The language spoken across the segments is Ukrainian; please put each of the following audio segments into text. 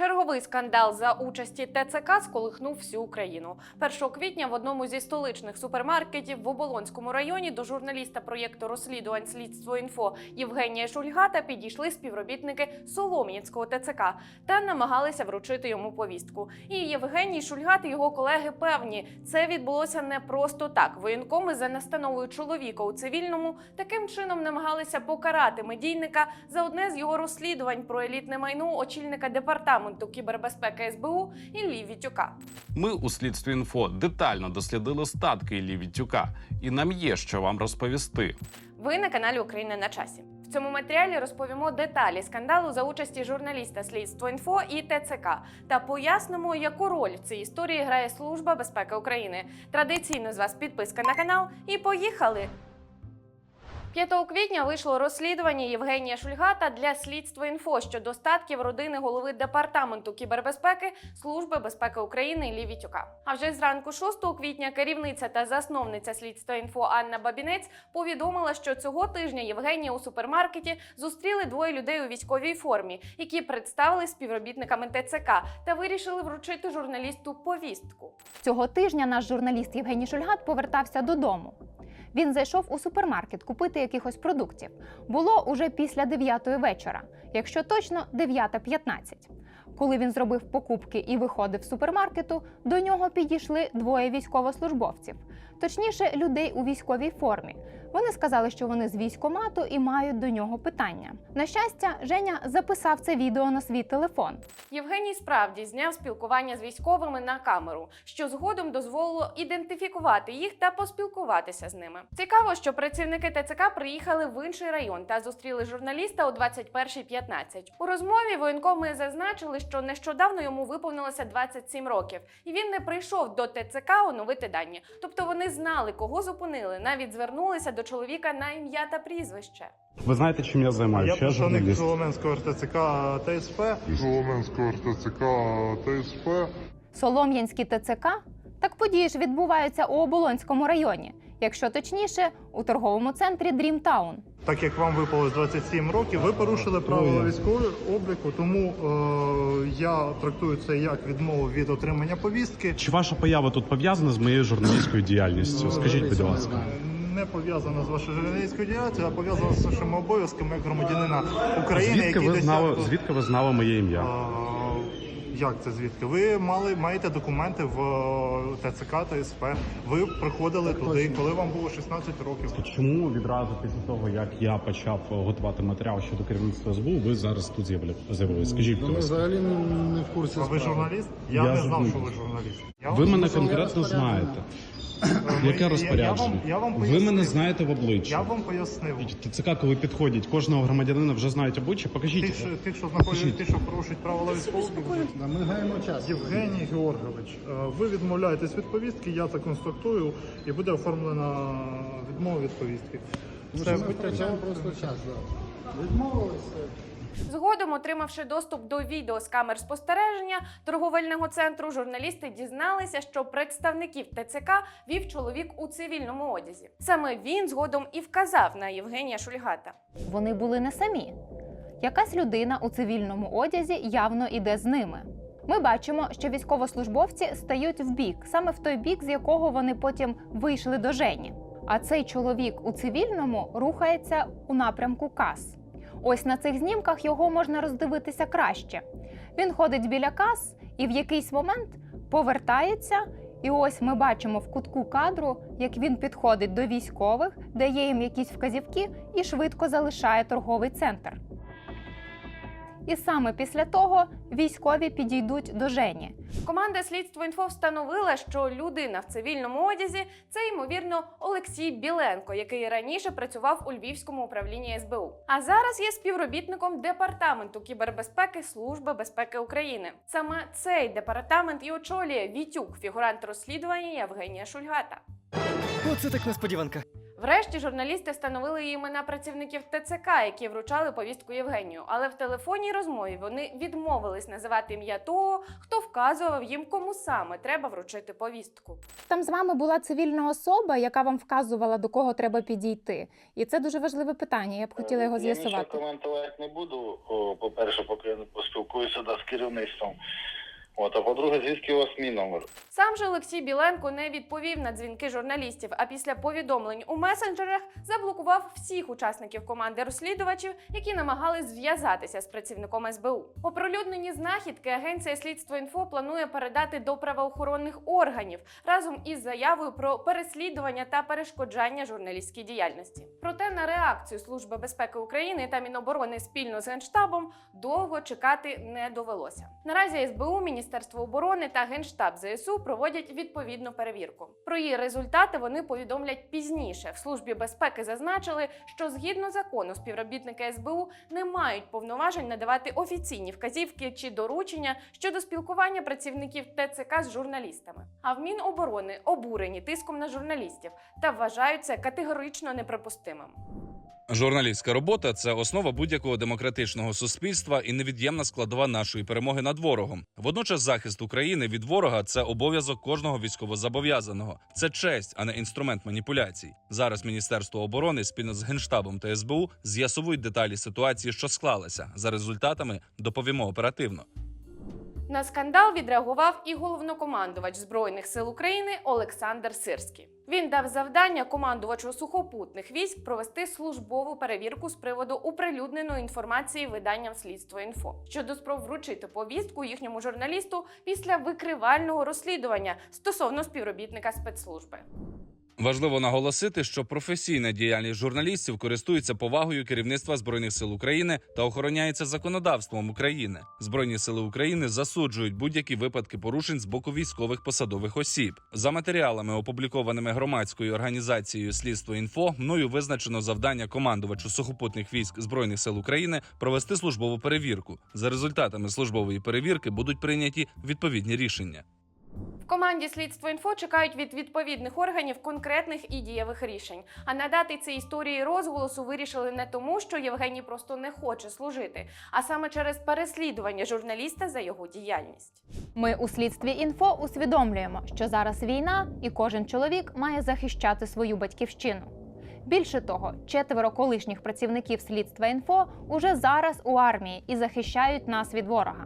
Черговий скандал за участі ТЦК сколихнув всю Україну. 1 квітня в одному зі столичних супермаркетів в Оболонському районі до журналіста проєкту розслідувань слідство інфо Євгенія Шульгата підійшли співробітники Солом'янського ТЦК та намагалися вручити йому повістку. І Євгеній Шульгат і його колеги певні, це відбулося не просто так. Воєнкоми за настановою чоловіка у цивільному таким чином намагалися покарати медійника за одне з його розслідувань про елітне майно очільника департаменту кібербезпеки СБУ Іллі Вітюка. Ми у слідстві інфо детально дослідили статки Іллі Вітюка, і нам є що вам розповісти. Ви на каналі Україна на часі. В цьому матеріалі розповімо деталі скандалу за участі журналіста Слідство інфо і ТЦК та пояснимо, яку роль в цій історії грає Служба безпеки України. Традиційно з вас підписка на канал і поїхали. 5 квітня вийшло розслідування Євгенія Шульгата для слідства інфо щодо статків родини голови департаменту кібербезпеки Служби безпеки України Іллі Вітюка. А вже зранку 6 квітня керівниця та засновниця слідства інфо Анна Бабінець повідомила, що цього тижня Євгенія у супермаркеті зустріли двоє людей у військовій формі, які представили співробітниками ТЦК та вирішили вручити журналісту повістку. Цього тижня наш журналіст Євгеній Шульгат повертався додому. Він зайшов у супермаркет купити якихось продуктів. Було уже після 9 вечора, якщо точно 9.15. Коли він зробив покупки і виходив з супермаркету, до нього підійшли двоє військовослужбовців, точніше, людей у військовій формі. Вони сказали, що вони з військомату і мають до нього питання. На щастя, Женя записав це відео на свій телефон. Євгеній справді зняв спілкування з військовими на камеру, що згодом дозволило ідентифікувати їх та поспілкуватися з ними. Цікаво, що працівники ТЦК приїхали в інший район та зустріли журналіста о 21.15. У розмові воєнкоми зазначили, що нещодавно йому виповнилося 27 років, і він не прийшов до ТЦК оновити дані. Тобто вони знали, кого зупинили, навіть звернулися до чоловіка на ім'я та прізвище. Ви знаєте, чим я займаюся? Я журналіст. Соломенського РТЦК ТСП. Соломенського РТЦК ТСП. Солом'янський ТЦК? Так події ж відбуваються у Оболонському районі, якщо точніше, у торговому центрі Дрімтаун. Так як вам випало 27 років, ви порушили правила військового обліку, тому е, я трактую це як відмову від отримання повістки. Чи ваша поява тут пов'язана з моєю журналістською діяльністю? Скажіть, будь ласка. Не пов'язано з вашою журналістською діяльністю, а пов'язано з вашими обов'язками як громадянина України, Звідки який ви знали, досяг- звідки ви знали моє ім'я? Е, Як це звідки? Ви мали маєте документи в е, ТЦК ТСП. Ви приходили туди, коли вам було 16 років. Чому відразу після того, як я почав готувати матеріал щодо керівництва СБУ, ви зараз тут з'явля- з'явилися? Скажіть, будь Ми ласка. взагалі не, не в курсі А ви справи. журналіст? Я, Я не знав, журналіст. що ви журналіст. Я Ви мене сказав, конкретно знаєте. Е, Яке розпорядження? Я вам, я вам Ви мене знаєте в обличчя. Я вам пояснив. ТЦК, коли підходять, кожного громадянина вже знають обличчя. Покажіть. що, тих, що знаходять, ті, що порушують правила військового. Да, Ми гаємо час. Євгеній Георгович, е, ви відмовляєтесь від повістки, я це констатую, і буде оформлена відмова від повістки. Ми, Все, ми втрачаємо просто час. Да. Відмовилися. Згодом, отримавши доступ до відео з камер спостереження торговельного центру, журналісти дізналися, що представників ТЦК вів чоловік у цивільному одязі. Саме він згодом і вказав на Євгенія Шульгата. Вони були не самі. Якась людина у цивільному одязі явно іде з ними. Ми бачимо, що військовослужбовці стають в бік, саме в той бік, з якого вони потім вийшли до Жені. А цей чоловік у цивільному рухається у напрямку кас. Ось на цих знімках його можна роздивитися краще. Він ходить біля кас і в якийсь момент повертається. І ось ми бачимо в кутку кадру, як він підходить до військових, дає їм якісь вказівки і швидко залишає торговий центр. І саме після того військові підійдуть до Жені. Команда слідство інфо встановила, що людина в цивільному одязі це ймовірно Олексій Біленко, який раніше працював у Львівському управлінні СБУ. А зараз є співробітником департаменту кібербезпеки Служби безпеки України. Саме цей департамент і очолює Вітюк, фігурант розслідування Євгенія Шульгата. Оце так несподіванка. Врешті журналісти встановили імена працівників ТЦК, які вручали повістку Євгенію. Але в телефонній розмові вони відмовились називати ім'я того, хто вказував їм, кому саме треба вручити повістку. Там з вами була цивільна особа, яка вам вказувала, до кого треба підійти. І це дуже важливе питання. Я б хотіла його Я нічого з'ясувати. коментувати не буду. По-перше, поки я не поспілкуюся да, з керівництвом. От, а по-друге, звідки у вас мій номер? Сам же Олексій Біленко не відповів на дзвінки журналістів, а після повідомлень у месенджерах заблокував всіх учасників команди розслідувачів, які намагались зв'язатися з працівником СБУ. Оприлюднені знахідки агенція слідство інфо планує передати до правоохоронних органів разом із заявою про переслідування та перешкоджання журналістській діяльності. Проте на реакцію Служби безпеки України та Міноборони спільно з генштабом довго чекати не довелося. Наразі СБУ, Міністерство оборони та Генштаб ЗСУ проводять відповідну перевірку. Про її результати вони повідомлять пізніше. В службі безпеки зазначили, що згідно закону співробітники СБУ не мають повноважень надавати офіційні вказівки чи доручення щодо спілкування працівників ТЦК з журналістами. А в Міноборони обурені тиском на журналістів та вважають це категорично неприпустимим. Журналістська робота це основа будь-якого демократичного суспільства і невід'ємна складова нашої перемоги над ворогом. Водночас, захист України від ворога це обов'язок кожного військовозобов'язаного. Це честь, а не інструмент маніпуляцій. Зараз Міністерство оборони спільно з генштабом та СБУ з'ясовують деталі ситуації, що склалася. За результатами доповімо оперативно. На скандал відреагував і головнокомандувач збройних сил України Олександр Сирський. Він дав завдання командувачу сухопутних військ провести службову перевірку з приводу оприлюдненої інформації виданням слідство інфо щодо спроб вручити повістку їхньому журналісту після викривального розслідування стосовно співробітника спецслужби. Важливо наголосити, що професійна діяльність журналістів користується повагою керівництва збройних сил України та охороняється законодавством України. Збройні сили України засуджують будь-які випадки порушень з боку військових посадових осіб. За матеріалами, опублікованими громадською організацією Слідство інфо, мною визначено завдання командувачу сухопутних військ збройних сил України провести службову перевірку. За результатами службової перевірки будуть прийняті відповідні рішення. Команді слідство інфо чекають від відповідних органів конкретних і дієвих рішень. А надати цій історії розголосу вирішили не тому, що Євгеній просто не хоче служити, а саме через переслідування журналіста за його діяльність. Ми у слідстві інфо усвідомлюємо, що зараз війна, і кожен чоловік має захищати свою батьківщину. Більше того, четверо колишніх працівників слідства інфо уже зараз у армії і захищають нас від ворога.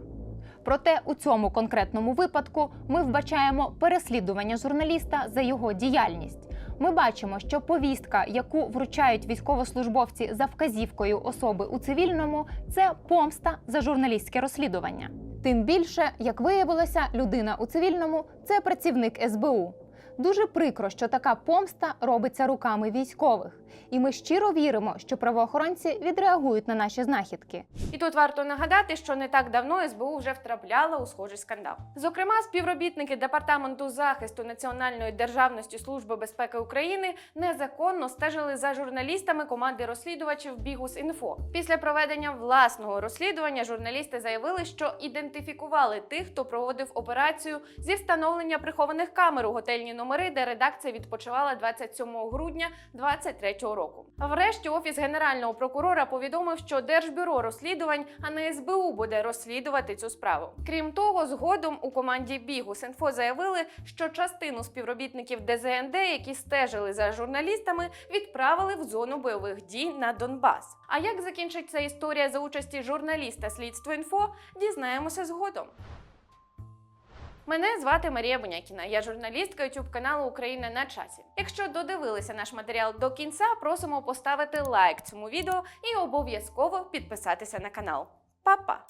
Проте у цьому конкретному випадку ми вбачаємо переслідування журналіста за його діяльність. Ми бачимо, що повістка, яку вручають військовослужбовці за вказівкою особи у цивільному, це помста за журналістське розслідування. Тим більше, як виявилося, людина у цивільному це працівник СБУ. Дуже прикро, що така помста робиться руками військових, і ми щиро віримо, що правоохоронці відреагують на наші знахідки. І тут варто нагадати, що не так давно СБУ вже втрапляла у схожий скандал. Зокрема, співробітники департаменту захисту національної державності Служби безпеки України незаконно стежили за журналістами команди розслідувачів Бігус Інфо. Після проведення власного розслідування журналісти заявили, що ідентифікували тих, хто проводив операцію зі встановлення прихованих камер у готельні номери, де редакція відпочивала 27 грудня 2023 року. Врешті офіс генерального прокурора повідомив, що Держбюро розслідувань, а не СБУ буде розслідувати цю справу. Крім того, згодом у команді Бігус інфо заявили, що частину співробітників ДЗНД, які стежили за журналістами, відправили в зону бойових дій на Донбас. А як закінчиться історія за участі журналіста слідство інфо, дізнаємося згодом. Мене звати Марія Бунякіна. Я журналістка youtube каналу Україна на часі. Якщо додивилися наш матеріал до кінця, просимо поставити лайк цьому відео і обов'язково підписатися на канал. Па-па!